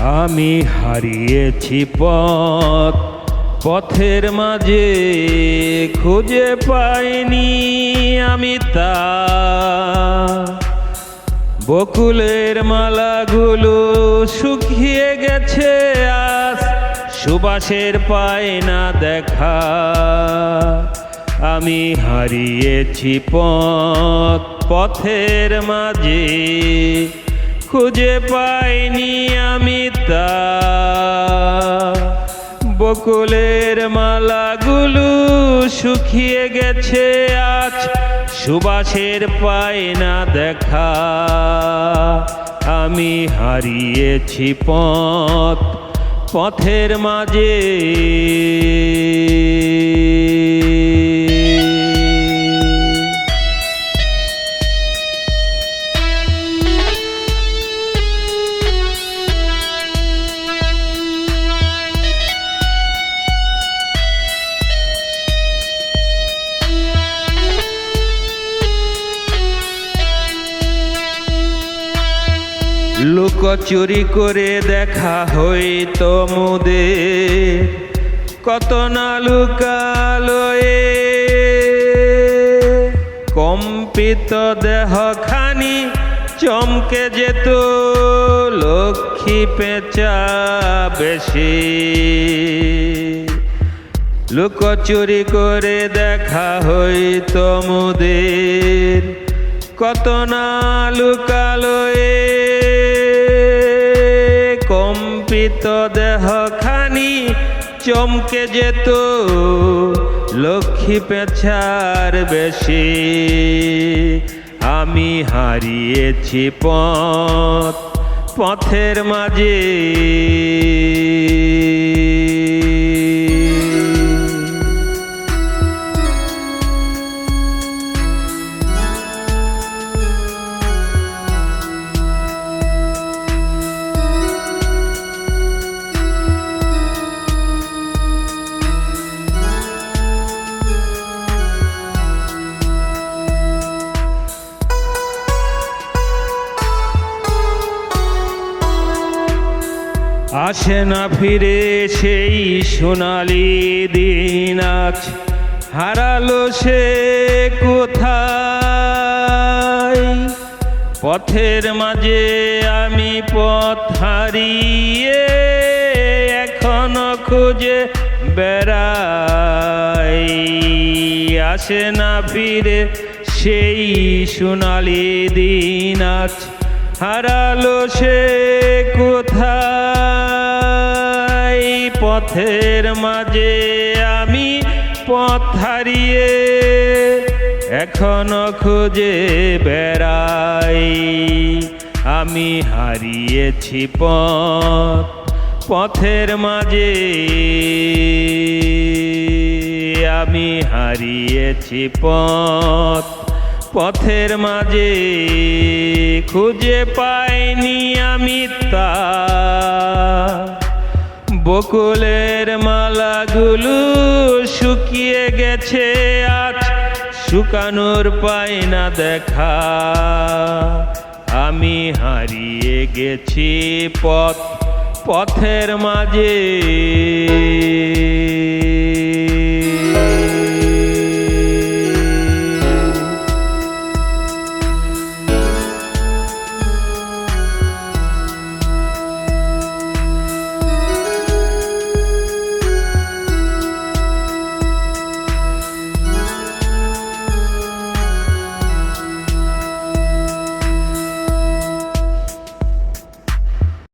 আমি হারিয়েছি পথ, পথের মাঝে খুঁজে পাইনি আমি তা। বকুলের মালাগুলো শুকিয়ে গেছে আজ, সুবাসের পায় না দেখা। আমি হারিয়েছি পথ, পথের মাঝে খুঁজে পাইনি আমি তা বকুলের মালাগুলো শুকিয়ে গেছে আজ। সুবাসের পায় না দেখা। আমি হারিয়েছি পথ, পথের মাঝে। লুকোচুরি করে দেখা হইতো মুদের কত না লুকালয়ে। কম্পিত দেহ খানি চমকে যেত, লক্ষ্মী পেঁচা বেশি। লুকোচুরি করে দেখা হইতো মুদের কত না লুকালয়ে। দেহ খানি চমকে যেত লক্ষ্মী পেছার বেশি। আমি হারিয়েছি পথ পথের মাঝে। আসে না ফিরে সেই সোনালি দিন আজ? হারালো সে কোথায়? পথের মাঝে আমি পথ হারিয়ে এখনও খুঁজে বেড়াই। আসে না ফিরে সেই সোনালি দিন আজ? হারালো সে পথের মাঝে আমি পথ হারিয়ে এখনও খুঁজে বেড়াই। আমি হারিয়েছি পথ, পথের মাঝে। আমি হারিয়েছি পথ, পথের মাঝে। খুঁজে পাইনি আমি তা। বকুলের মালাগুলো শুকিয়ে গেছে, আজ শুকানোর পাই না দেখা। আমি হারিয়ে গেছি পথ, পথের মাঝে।